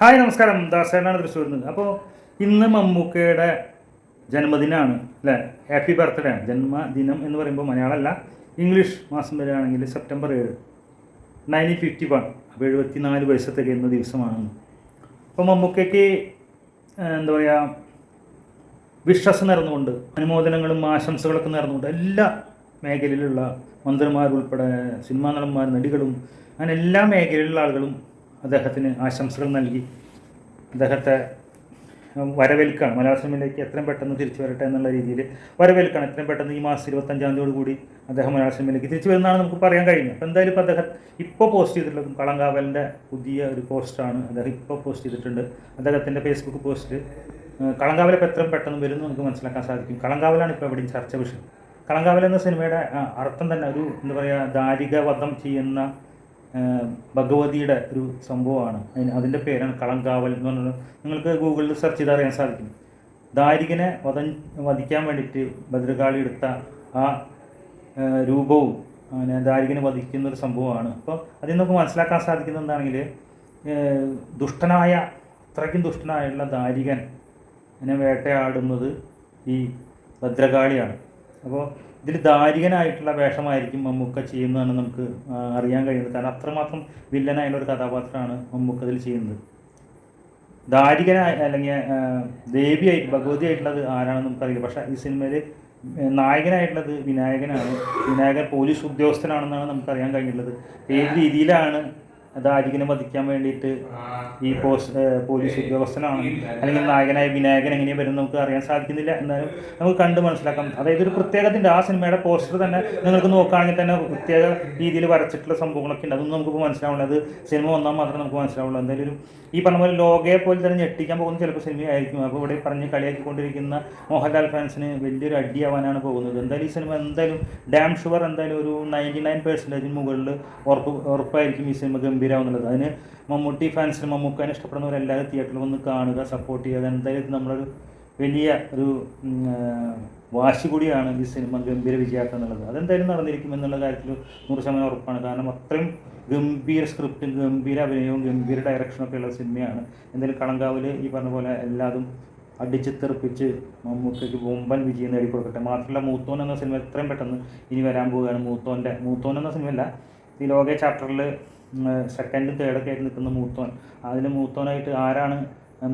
Hi നമസ്കാരം. ദാസേനാണ് തൃശ്ശൂരിൽ നിന്ന്. അപ്പോൾ ഇന്ന് മമ്മൂക്കയുടെ ജന്മദിനമാണ് അല്ലേ? ഹാപ്പി ബർത്ത്ഡേ ആണ്. ജന്മദിനം എന്ന് പറയുമ്പോൾ മലയാളമല്ല ഇംഗ്ലീഷ് മാസം വരികയാണെങ്കിൽ സെപ്റ്റംബർ ഏഴ്. നയന്റീൻ ഫിഫ്റ്റി വൺ അപ്പോൾ എഴുപത്തി നാല് വയസ്സ് തികയുന്ന ദിവസമാണ്. അപ്പോൾ മമ്മൂക്കയ്ക്ക് എന്താ പറയുക വിശ്വാസം നിറന്നുകൊണ്ട് അനുമോദനങ്ങളും ആശംസകളൊക്കെ നിറന്നുകൊണ്ട് എല്ലാ മേഖലയിലുള്ള മന്ത്രിമാരുൾപ്പെടെ സിനിമാ നടന്മാർ നടികളും അങ്ങനെ എല്ലാ മേഖലയിലുള്ള ആളുകളും അദ്ദേഹത്തിന് ആശംസകൾ നൽകി. അദ്ദേഹത്തെ വരവേൽക്കാണ്. മലയാള സിനിമയിലേക്ക് എത്രയും പെട്ടെന്ന് തിരിച്ചു വരട്ടെ എന്നുള്ള രീതിയിൽ വരവേൽക്കാണ്. എത്രയും പെട്ടെന്ന് ഈ മാസം ഇരുപത്തഞ്ചാം തീയതിയോട് കൂടി അദ്ദേഹം മലയാള സിനിമയിലേക്ക് തിരിച്ചു വരുന്നതാണ് നമുക്ക് പറയാൻ കഴിയുന്നത്. അപ്പോൾ എന്തായാലും ഇപ്പോൾ അദ്ദേഹം ഇപ്പോൾ പോസ്റ്റ് ചെയ്തിട്ടുള്ളതും കളങ്കാവലിന്റെ പുതിയ ഒരു പോസ്റ്റാണ് അദ്ദേഹം ഇപ്പോൾ പോസ്റ്റ് ചെയ്തിട്ടുണ്ട്. അദ്ദേഹത്തിന്റെ ഫേസ്ബുക്ക് പോസ്റ്റ് കളങ്കാവൽ ഇപ്പോൾ എത്രയും പെട്ടെന്ന് വരും നമുക്ക് മനസ്സിലാക്കാൻ സാധിക്കും. കളങ്കാവലാണ് ഇപ്പോൾ എവിടെയും ചർച്ച വിഷയം. കളങ്കാവൽ എന്ന സിനിമയുടെ അർത്ഥം തന്നെ ഒരു എന്താ പറയുക ദാരിക വധം ചെയ്യുന്ന ഭഗവതിയുടെ ഒരു സംഭവമാണ്. അതിന് അതിന്റെ പേരാണ് കളങ്കാവൽ എന്ന് പറഞ്ഞത്. നിങ്ങൾക്ക് ഗൂഗിളിൽ സെർച്ച് ചെയ്ത് അറിയാൻ സാധിക്കും. ദാരികനെ വധ വധിക്കാൻ വേണ്ടിയിട്ട് ഭദ്രകാളി എടുത്ത ആ രൂപവും അങ്ങനെ ദാരികനെ വധിക്കുന്ന ഒരു സംഭവമാണ്. അപ്പോൾ അതിൽ നിന്നൊക്കെ മനസ്സിലാക്കാൻ സാധിക്കുന്നത് എന്താണെങ്കിൽ ദുഷ്ടനായ അത്രയ്ക്കും ദുഷ്ടനായുള്ള ദാരികൻ എന്നെ വേട്ടയാടുന്നത് ഈ ഭദ്രകാളിയാണ്. അപ്പോൾ ഇതിൽ ദാരികനായിട്ടുള്ള വേഷമായിരിക്കും മമ്മൂക്ക ചെയ്യുന്നതാണ് നമുക്ക് അറിയാൻ കഴിയുന്നത്. കാരണം അത്രമാത്രം വില്ലനായുള്ള ഒരു കഥാപാത്രമാണ് മമ്മൂക്ക ഇതിൽ ചെയ്യുന്നത്. ദാരികനായ അല്ലെങ്കിൽ ദേവിയായിട്ട് ദേവിയായിട്ട് ഭഗവതിയായിട്ടുള്ളത് ആരാണെന്ന് നമുക്കറിയില്ല. പക്ഷേ ഈ സിനിമയിൽ നായകനായിട്ടുള്ളത് വിനായകനാണ്. വിനായകൻ പോലീസ് ഉദ്യോഗസ്ഥനാണെന്നാണ് നമുക്കറിയാൻ കഴിഞ്ഞിട്ടുള്ളത്. ഏത് രീതിയിലാണ് ദാരികനെ വധിക്കാൻ വേണ്ടിയിട്ട് ഈ പോസ്റ്റ് പോലീസ് ഉദ്യോഗസ്ഥനാണ്. അല്ലെങ്കിൽ നായകനായ വിനായകൻ എങ്ങനെയാണ് വരുന്നത് നമുക്ക് അറിയാൻ സാധിക്കുന്നില്ല. എന്നാലും നമുക്ക് കണ്ട് മനസ്സിലാക്കാം. അതായത് ഒരു പ്രത്യേകതയുണ്ട്. ആ സിനിമയുടെ പോസ്റ്റർ തന്നെ നിങ്ങൾക്ക് നോക്കുകയാണെങ്കിൽ തന്നെ പ്രത്യേക രീതിയിൽ വരച്ചിട്ടുള്ള സംഭവങ്ങളൊക്കെ ഉണ്ട്. അതൊന്നും നമുക്ക് മനസ്സിലാവുള്ളൂ അത് സിനിമ വന്നാൽ മാത്രമേ നമുക്ക് മനസ്സിലാവുള്ളൂ. എന്തായാലും ഒരു ഈ പറഞ്ഞ പോലെ ലോകയെ പോലെ തന്നെ ഞെട്ടിക്കാൻ പോകുന്ന ചിലപ്പോൾ സിനിമയായിരിക്കും. അപ്പോൾ ഇവിടെ പറഞ്ഞ് കളിയാക്കിക്കൊണ്ടിരിക്കുന്ന മോഹൻലാൽ ഫാൻസിന് വലിയൊരു അടിയാവാനാണ് പോകുന്നത്. എന്തായാലും ഈ സിനിമ എന്തായാലും ഡാം ഷുവർ എന്തായാലും ഒരു നയന്റി നയൻ പെർസെന്റേജിന് മുകളിൽ ഉറപ്പ് ഉറപ്പായിരിക്കും ഈ സിനിമ ഗംഭീരമാവുന്നുള്ളത് അതിന് മമ്മൂട്ടി ഫാൻസിന് മമ്മൂക്കാനെ ഇഷ്ടപ്പെടുന്നവരെല്ലാവരും തിയേറ്ററിൽ വന്ന് കാണുക സപ്പോർട്ട് ചെയ്യുക. എന്തായാലും നമ്മളൊരു വലിയ ഒരു വാശി കൂടിയാണ് ഈ സിനിമ ഗംഭീര വിജയാക്കുക എന്നുള്ളത്. അതെന്തായാലും നടന്നിരിക്കും എന്നുള്ള കാര്യത്തിൽ നൂറ് ശതമാനം ഉറപ്പാണ്. കാരണം അത്രയും ഗംഭീര സ്ക്രിപ്റ്റും ഗംഭീര അഭിനയവും ഗംഭീര ഡയറക്ഷനൊക്കെ ഉള്ള സിനിമയാണ്. എന്തായാലും കളങ്കാവിൽ ഈ പറഞ്ഞ പോലെ എല്ലാതും അടിച്ച് തെറിപ്പിച്ച് മമ്മൂക്കയ്ക്ക് ബൊമ്പൻ വിജയം നേടിക്കൊടുക്കട്ടെ. മാത്രമല്ല മൂത്തോൻ എന്ന സിനിമ എത്രയും പെട്ടെന്ന് ഇനി വരാൻ പോവുകയാണ്. മൂത്തോന്റെ മൂത്തോൻ എന്ന സിനിമയല്ല ഈ ലോക ചാപ്റ്ററിൽ സെക്കൻഡ് തേർഡൊക്കെ ആയിട്ട് നിൽക്കുന്ന മൂത്തോൻ. അതിൽ മൂത്തോനായിട്ട് ആരാണ്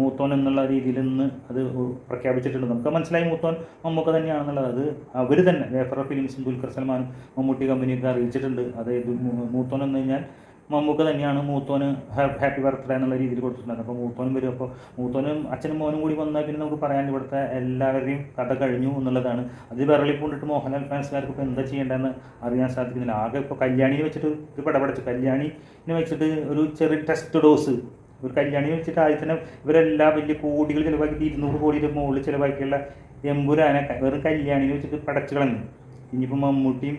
മൂത്തോൻ എന്നുള്ള രീതിയിൽ നിന്ന് അത് പ്രഖ്യാപിച്ചിട്ടുണ്ട്. നമുക്ക് മനസ്സിലായി മൂത്തോൻ മമ്മൂക്ക തന്നെയാണെന്നുള്ളത്. അത് അവർ തന്നെ വേഫറ ഫിലിംസും ദുൽഖർ സൽമാനും മമ്മൂട്ടി കമ്പനിയൊക്കെ അറിയിച്ചിട്ടുണ്ട്. അതായത് മൂത്തോൻ എന്ന് കഴിഞ്ഞാൽ മമ്മൂക്ക തന്നെയാണ് മൂത്തോന് ഹാപ്പി ബർത്ത്ഡേ എന്നുള്ള രീതിയിൽ കൊടുത്തിട്ടുണ്ട് അപ്പോൾ മൂത്തോനും വരും. അപ്പോൾ മൂത്തോനും അച്ഛനും മോനും കൂടി വന്നാൽ പിന്നെ നമുക്ക് പറയാൻ ഇവിടുത്തെ എല്ലാവരുടെയും കഥ കഴിഞ്ഞു എന്നുള്ളതാണ്. അത് വിരളി പൂണ്ടിട്ട് മോഹൻലാൽ ഫാൻസുകാർക്ക് ഇപ്പോൾ എന്താ ചെയ്യേണ്ടതെന്ന് അറിയാൻ സാധിക്കുന്നില്ല. ആകെ ഇപ്പോൾ കല്യാണിനെ വെച്ചിട്ട് ഒരു പടപടച്ചു. കല്യാണിനെ വെച്ചിട്ട് ഒരു ചെറിയ ടെസ്റ്റ് ഡോസ് ഒരു കല്യാണി വെച്ചിട്ട് ആദ്യം തന്നെ ഇവരെല്ലാം വലിയ കോടികൾ ചിലവാക്കിയിട്ട് ഇരുന്നൂറ് കോടിയുടെ മുകളിൽ ചിലവാക്കിയുള്ള എമ്പുരാനെ വെറും കല്യാണിനെ വെച്ചിട്ട് പടച്ചു കളഞ്ഞു. ഇനിയിപ്പോൾ മമ്മൂട്ടിയും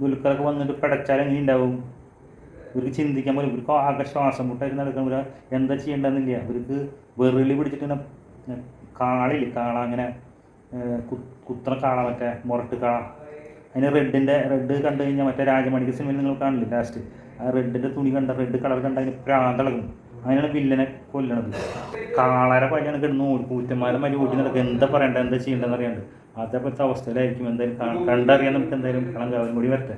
ദുൽഖറൊക്കെ വന്നിട്ട് പടച്ചാൽ ഉണ്ടാവും ഇവർക്ക് ചിന്തിക്കാൻ പോലും ഇവർക്ക് ആകെ ശ്വാസം മുട്ടായിട്ട് നടക്കാൻ പോലും എന്താ ചെയ്യേണ്ടതെന്നില്ല. ഇവർക്ക് വെറുളി പിടിച്ചിട്ട് ഇങ്ങനെ കാളില്ല കാള അങ്ങനെ കുത്തണ കാള മറ്റേ മുരട്ട് കാള. അതിന് റെഡിന്റെ റെഡ് കണ്ടു കഴിഞ്ഞാൽ മറ്റേ രാജമണിക്ക് സിനിമയിൽ നിങ്ങൾ കാണില്ല ലാസ്റ്റ് ആ റെഡിന്റെ തുണി കണ്ട റെഡ് കളർ കണ്ട അതിന് പ്രാന്തളകും. അതിനാണ് വില്ലനെ കൊല്ലണത്. കാളാരെ പഴയാണ് കിടന്ന് ഓടി കൂറ്റന്മാരെ മരി ഓടി നടക്കുക. എന്താ പറയണ്ട എന്താ ചെയ്യേണ്ടതെന്ന് അറിയാണ്ട്. അതേപോലത്തെ അവസ്ഥയിലായിരിക്കും. എന്തായാലും കണ്ടറിയാൻ നമുക്ക് എന്തായാലും കളം കാവലും കൂടി വരട്ടെ.